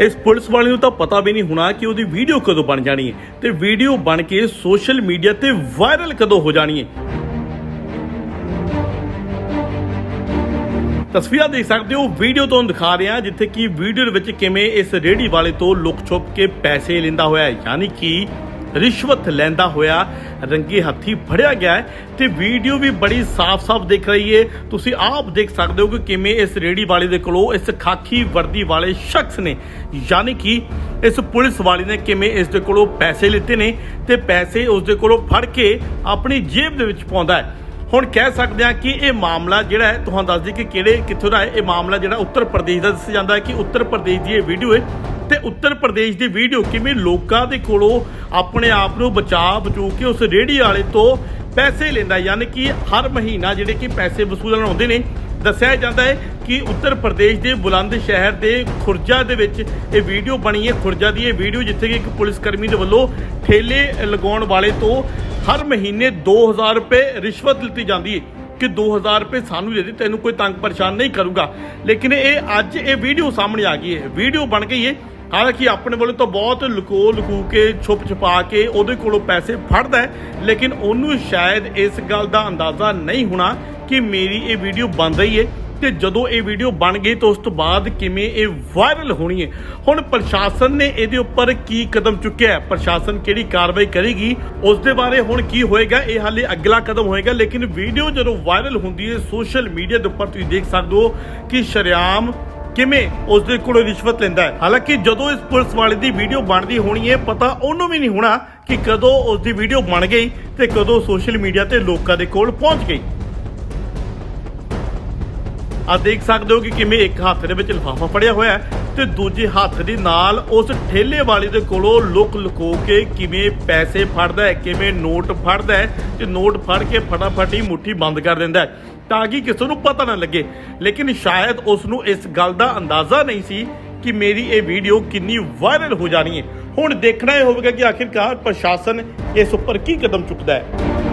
ਇਸ ਪੁਲਿਸ ਵਾਲੇ ਨੂੰ ਤਾਂ ਪਤਾ ਵੀ ਨਹੀਂ ਹੋਣਾ ਕਿ ਉਹਦੀ ਵੀਡੀਓ ਕਦੋਂ ਬਣ ਜਾਣੀ ਹੈ ਤੇ ਵੀਡੀਓ ਬਣ ਕੇ ਸੋਸ਼ਲ ਮੀਡੀਆ ਤੇ ਵਾਇਰਲ ਕਦੋਂ ਹੋ ਜਾਣੀ ਹੈ। ਤਸਵੀਰਾਂ ਦੇਖ ਸਕਦੇ ਹੋ, ਵੀਡੀਓ ਤੋਂ ਦਿਖਾ ਰਿਹਾ ਜਿੱਥੇ ਕਿ ਵੀਡੀਓ ਵਿੱਚ ਕਿਵੇਂ ਇਸ ਰੇੜੀ ਵਾਲੇ ਤੋਂ ਲੁਕ ਛੁਪ ਕੇ ਪੈਸੇ ਲੈਂਦਾ ਹੋਇਆ ਹੈ। ਯਾਨੀ ਕਿ ਰਿਸ਼ਵਤ ਲੈਂਦਾ ਹੋਇਆ ਰੰਗੇ ਹੱਥੀ ਫੜਿਆ ਗਿਆ ਹੈ ਤੇ ਵੀਡੀਓ ਵੀ ਬੜੀ ਸਾਫ਼-ਸਾਫ਼ ਦਿਖ ਰਹੀ ਹੈ ਤੁਸੀਂ ਆਪ ਦੇਖ ਸਕਦੇ ਹੋ ਕਿ ਕਿਵੇਂ ਇਸ ਰੇੜੀ ਵਾਲੇ ਦੇ ਕੋਲੋਂ ਇਸ ਖਾਕੀ ਵਰਦੀ ਵਾਲੇ ਸ਼ਖਸ ਨੇ, ਯਾਨੀ ਕਿ ਇਸ ਪੁਲਿਸ ਵਾਲੇ ਨੇ ਕਿਵੇਂ ਇਸ ਦੇ ਕੋਲੋਂ ਪੈਸੇ ਲਿੱਤੇ ਨੇ ਤੇ ਪੈਸੇ ਉਸ ਦੇ ਕੋਲੋਂ ਫੜ ਕੇ ਆਪਣੀ ਜੇਬ ਦੇ ਵਿੱਚ ਪਾਉਂਦਾ ਹੈ। ਹੁਣ ਕਹਿ ਸਕਦੇ ਹਾਂ ਕਿ ਇਹ ਮਾਮਲਾ ਜਿਹੜਾ ਹੈ, ਤੁਹਾਨੂੰ ਦੱਸ ਦਈਏ ਕਿ ਕਿਹੜੇ, ਕਿੱਥੋਂ ਦਾ ਹੈ? ਇਹ ਮਾਮਲਾ ਜਿਹੜਾ ਉੱਤਰ ਪ੍ਰਦੇਸ਼ ਦਾ ਦੱਸਿਆ ਜਾਂਦਾ ਹੈ ਕਿ ਉੱਤਰ ਪ੍ਰਦੇਸ਼ ਦੀ ਇਹ ਵੀਡੀਓ ਹੈ ਤੇ ਉੱਤਰ ਪ੍ਰਦੇਸ਼ ਦੀ ਵੀਡੀਓ ਕਿਵੇਂ ਲੋਕਾਂ ਦੇ ਕੋਲੋਂ ਆਪਣੇ ਆਪ ਨੂੰ ਬਚਾ ਬਚੂ ਕੇ ਉਸ ਰੇੜੀ ਵਾਲੇ ਤੋਂ ਪੈਸੇ ਲੈਂਦਾ ਯਾਨੀ ਕਿ ਹਰ ਮਹੀਨਾ ਜਿਹੜੇ ਕਿ ਪੈਸੇ ਵਸੂਲਣ ਆਉਂਦੇ ਨੇ, ਦੱਸਿਆ ਜਾਂਦਾ ਹੈ ਕਿ ਉੱਤਰ ਪ੍ਰਦੇਸ਼ ਦੇ ਬੁਲੰਦ ਸ਼ਹਿਰ ਦੇ ਖੁਰਜਾ ਦੇ ਵਿੱਚ ਇਹ ਵੀਡੀਓ ਬਣੀ ਹੈ। ਖੁਰਜਾ ਦੀ ਇਹ ਵੀਡੀਓ ਜਿੱਥੇ ਕਿ ਇੱਕ ਪੁਲਿਸ ਕਰਮੀ ਦੇ ਵੱਲੋਂ ਠੇਲੇ ਲਗਾਉਣ ਵਾਲੇ ਤੋਂ ਹਰ ਮਹੀਨੇ 2000 ਰੁਪਏ ਰਿਸ਼ਵਤ ਲਿੱਤੀ ਜਾਂਦੀ ਹੈ ਕਿ 2000 ਰੁਪਏ ਸਾਨੂੰ ਦੇ ਦੇ, ਤੈਨੂੰ ਕੋਈ ਤੰਗ ਪਰੇਸ਼ਾਨ ਨਹੀਂ ਕਰੂਗਾ। ਲੇਕਿਨ ਇਹ ਅੱਜ ਇਹ ਵੀਡੀਓ ਸਾਹਮਣੇ ਆ ਗਈ ਹੈ। ਵੀਡੀਓ ਬਣ ਗਈ ਹੈ ਹਾਲਾਂਕਿ ਆਪਣੇ ਵੱਲੋਂ ਤਾਂ ਬਹੁਤ ਲੁਕੋ ਲੁਕੂ ਕੇ, ਛੁਪ ਛੁਪਾ ਕੇ ਉਹਦੇ ਕੋਲੋਂ ਪੈਸੇ ਫੜਦਾ ਲੇਕਿਨ ਉਹਨੂੰ ਸ਼ਾਇਦ ਇਸ ਗੱਲ ਦਾ ਅੰਦਾਜ਼ਾ ਨਹੀਂ ਹੋਣਾ ਕਿ ਮੇਰੀ ਇਹ ਵੀਡੀਓ ਬਣ ਰਹੀ ਹੈ ਤੇ ਜਦੋਂ ਇਹ ਵੀਡੀਓ ਬਣ ਗਈ ਤਾਂ ਉਸ ਤੋਂ ਬਾਅਦ ਕਿਵੇਂ ਇਹ ਵਾਇਰਲ ਹੋਣੀ ਹੈ। ਹੁਣ ਪ੍ਰਸ਼ਾਸਨ ਨੇ ਇਹਦੇ ਉੱਪਰ ਕੀ ਕਦਮ ਚੁੱਕਿਆ ਹੈ? ਪ੍ਰਸ਼ਾਸਨ ਕਿਹੜੀ ਕਾਰਵਾਈ ਕਰੇਗੀ? ਉਸ ਦੇ ਬਾਰੇ ਹੁਣ ਕੀ ਹੋਏਗਾ? ਇਹ ਹਾਲੇ ਅਗਲਾ ਕਦਮ ਹੋਏਗਾ, ਲੇਕਿਨ ਵੀਡੀਓ ਜਦੋਂ ਵਾਇਰਲ ਹੁੰਦੀ ਹੈ, ਸੋਸ਼ਲ ਮੀਡੀਆ ਦੇ ਉੱਪਰ ਤੁਸੀਂ ਦੇਖ ਸਕਦੇ ਹੋ ਕਿ ਸ਼ਰਿਆਮ ਕਿਵੇਂ ਉਸ ਦੇ ਕੋਲੋਂ ਰਿਸ਼ਵਤ ਲੈਂਦਾ ਹੈ? ਹਾਲਾਂਕਿ ਜਦੋਂ ਇਸ ਪੁਲਿਸ ਵਾਲੇ ਦੀ ਵੀਡੀਓ ਬਣਦੀ ਹੋਣੀ ਹੈ, ਪਤਾ ਉਹਨੂੰ ਵੀ ਨਹੀਂ ਹੋਣਾ ਕਿ ਕਦੋਂ ਉਸ ਦੀ ਵੀਡੀਓ ਬਣ ਗਈ ਤੇ ਕਦੋਂ ਸੋਸ਼ਲ ਮੀਡੀਆ ਤੇ ਲੋਕਾਂ ਦੇ ਕੋਲ ਪਹੁੰਚ ਗਈ। ਆ ਦੇਖ ਸਕਦੇ ਹੋ ਕਿ ਕਿਵੇਂ ਇੱਕ ਹੱਥ ਦੇ ਵਿੱਚ ਲਿਫਾਫਾ ਫੜਿਆ ਹੋਇਆ ਹੈ ਤੇ ਦੂਜੇ ਹੱਥ ਦੇ ਨਾਲ ਉਸ ਠੇਲੇ ਵਾਲੇ ਦੇ ਕੋਲੋਂ ਲੁਕ ਲੁਕੋ ਕੇ ਕਿਵੇਂ ਪੈਸੇ ਫੜਦਾ ਹੈ, ਕਿਵੇਂ ਨੋਟ ਫੜਦਾ ਹੈ ਤੇ ਨੋਟ ਫੜ ਕੇ ਫਟਾਫਟ ਹੀ ਮੁੱਠੀ ਬੰਦ ਕਰ ਦਿੰਦਾ ਹੈ। ਤਾਂ ਕਿ ਕਿਸੇ ਨੂੰ ਪਤਾ ਨਾ ਲੱਗੇ। ਲੇਕਿਨ ਸ਼ਾਇਦ ਉਸ ਨੂੰ ਇਸ ਗੱਲ ਦਾ ਅੰਦਾਜ਼ਾ ਨਹੀਂ ਸੀ ਕਿ ਮੇਰੀ ਇਹ ਵੀਡੀਓ ਕਿੰਨੀ ਵਾਇਰਲ ਹੋ ਜਾਣੀ ਹੈ। ਹੁਣ ਦੇਖਣਾ ਇਹ ਹੋਵੇਗਾ ਕਿ ਆਖਿਰਕਾਰ ਪ੍ਰਸ਼ਾਸਨ ਇਸ ਉੱਪਰ ਕੀ ਕਦਮ ਚੁੱਕਦਾ ਹੈ।